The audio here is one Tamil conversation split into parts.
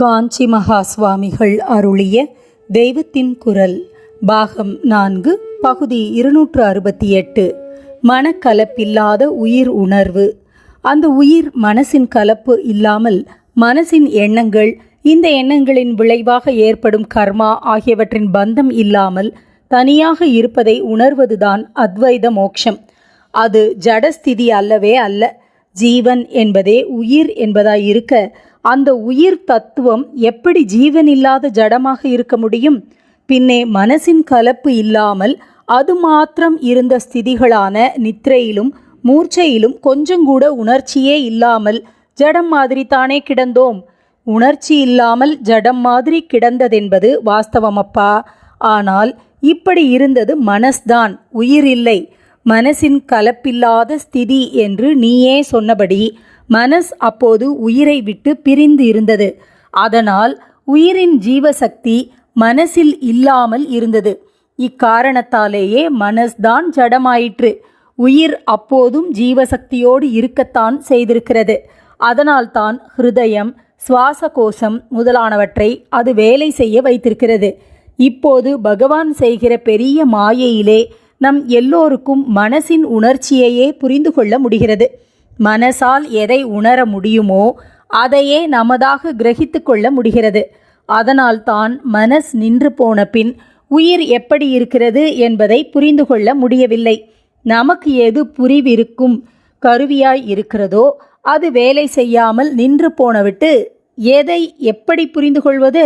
காஞ்சி மகா சுவாமிகள் அருளிய தெய்வத்தின் குரல் பாகம் நான்கு பகுதி இருநூற்று அறுபத்தி எட்டு மனக்கலப்பில்லாத உயிர் உணர்வு. அந்த உயிர் மனசின் கலப்பு இல்லாமல் மனசின் எண்ணங்கள் இந்த எண்ணங்களின் விளைவாக ஏற்படும் கர்மா ஆகியவற்றின் பந்தம் இல்லாமல் தனியாக இருப்பதை உணர்வதுதான் அத்வைத மோக்ஷம். அது ஜடஸ்திதி அல்லவே அல்ல. ஜீவன் என்பதே உயிர் என்பதாய் இருக்க அந்த உயிர் தத்துவம் எப்படி ஜீவன் இல்லாத ஜடமாக இருக்க முடியும்? பின்னே மனசின் கலப்பு இல்லாமல் அது மாத்திரம் இருந்த ஸ்திதிகளான நித்ரையிலும் மூர்ச்சையிலும் கொஞ்சம் கூட உணர்ச்சியே இல்லாமல் ஜடம் மாதிரி தானே கிடந்தோம். உணர்ச்சி இல்லாமல் ஜடம் மாதிரி கிடந்ததென்பது வாஸ்தவமப்பா. ஆனால் இப்படி இருந்தது மனஸ்தான் உயிர் இல்லை. மனசின் கலப்பில்லாத ஸ்திதி என்று நீயே சொன்னபடி மனஸ் அப்போது உயிரை விட்டு பிரிந்து இருந்தது அதனால் உயிரின் ஜீவசக்தி மனசில் இல்லாமல் இருந்தது. இக்காரணத்தாலேயே மனஸ்தான் ஜடமாயிற்று. உயிர் அப்போதும் ஜீவசக்தியோடு இருக்கத்தான் செய்திருக்கிறது. அதனால்தான் ஹிருதயம் சுவாச கோஷம் முதலானவற்றை அது வேலை செய்ய வைத்திருக்கிறது. இப்போது பகவான் செய்கிற பெரிய மாயையிலே நம் எல்லோருக்கும் மனசின் உணர்ச்சியையே புரிந்து கொள்ள முடிகிறது. மனசால் எதை உணர முடியுமோ அதையே நமதாக கிரகித்து கொள்ள முடிகிறது. அதனால்தான் மனஸ் நின்று போன பின் உயிர் எப்படி இருக்கிறது என்பதை புரிந்து கொள்ள முடியவில்லை. நமக்கு எது புரிவிருக்கும் கருவியாய் இருக்கிறதோ அது வேலை செய்யாமல் நின்று போனவிட்டு எதை எப்படி புரிந்து கொள்வது?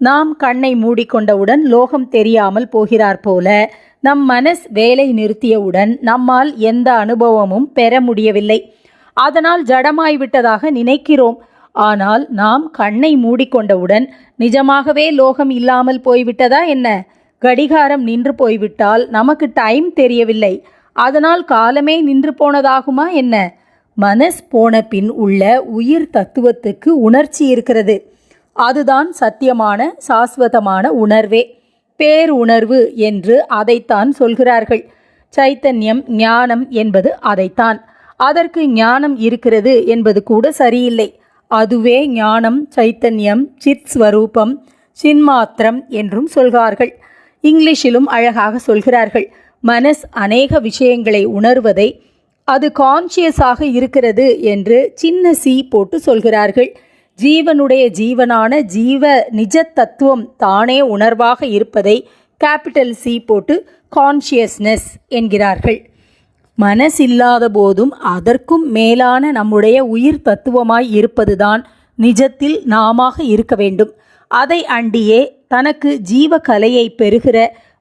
நாம் கண்ணை மூடிக்கொண்டவுடன் லோகம் தெரியாமல் போகிறார் போல நம் மனஸ் வேலை நிறுத்தியவுடன் நம்மால் எந்த அனுபவமும் பெற முடியவில்லை. அதனால் ஜடமாய்விட்டதாக நினைக்கிறோம். ஆனால் நாம் கண்ணை மூடிக்கொண்டவுடன் நிஜமாகவே லோகம் இல்லாமல் போய்விட்டதா என்ன? கடிகாரம் நின்று போய்விட்டால் நமக்கு டைம் தெரியவில்லை. அதனால் காலமே நின்று போனதாகுமா என்ன? மனஸ் போன பின் உள்ள உயிர் தத்துவத்துக்கு உணர்ச்சி இருக்கிறது. அதுதான் சத்தியமான சாஸ்வதமான உணர்வே. பேருணர்வு என்று அதைத்தான் சொல்கிறார்கள். சைத்தன்யம் ஞானம் என்பது அதைத்தான். அதற்கு ஞானம் இருக்கிறது என்பது கூட சரியில்லை. அதுவே ஞானம் சைத்தன்யம் சித் ஸ்வரூபம் சின்மாத்திரம் என்றும் சொல்கிறார்கள். இங்கிலீஷிலும் அழகாக சொல்கிறார்கள். மனஸ் அநேக விஷயங்களை உணர்வதை அது கான்சியஸாக இருக்கிறது என்று சின்ன சி போட்டு சொல்கிறார்கள். ஜீவனுடைய ஜீவனான ஜீவ நிஜ தத்துவம் தானே உணர்வாக இருப்பதை கேபிட்டல் சி போட்டு கான்ஷியஸ்னஸ் என்கிறார்கள். மனசில்லாத போதும் அதற்கும் மேலான நம்முடைய உயிர் தத்துவமாய் இருப்பதுதான் நிஜத்தில் நாமாக இருக்க வேண்டும். அதை அண்டியே தனக்கு ஜீவ கலையை பெறுகிற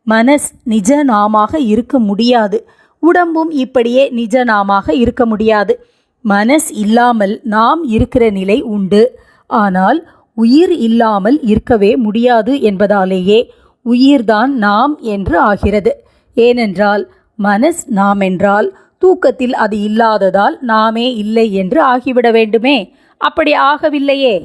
மனஸ் நிஜ நாமாக இருக்க முடியாது. உடம்பும் இப்படியே நிஜ நாமாக இருக்க முடியாது. மனஸ் இல்லாமல் நாம் இருக்கிற நிலை உண்டு. ஆனால் உயிர் இல்லாமல் இருக்கவே முடியாது என்பதாலேயே உயிர்தான் நாம் என்று ஆகிறது. ஏனென்றால் மனஸ் நாம் என்றால் தூக்கத்தில் அது இல்லாததால் நாமே இல்லை என்று ஆகிவிட வேண்டுமே. அப்படி ஆகவில்லையே.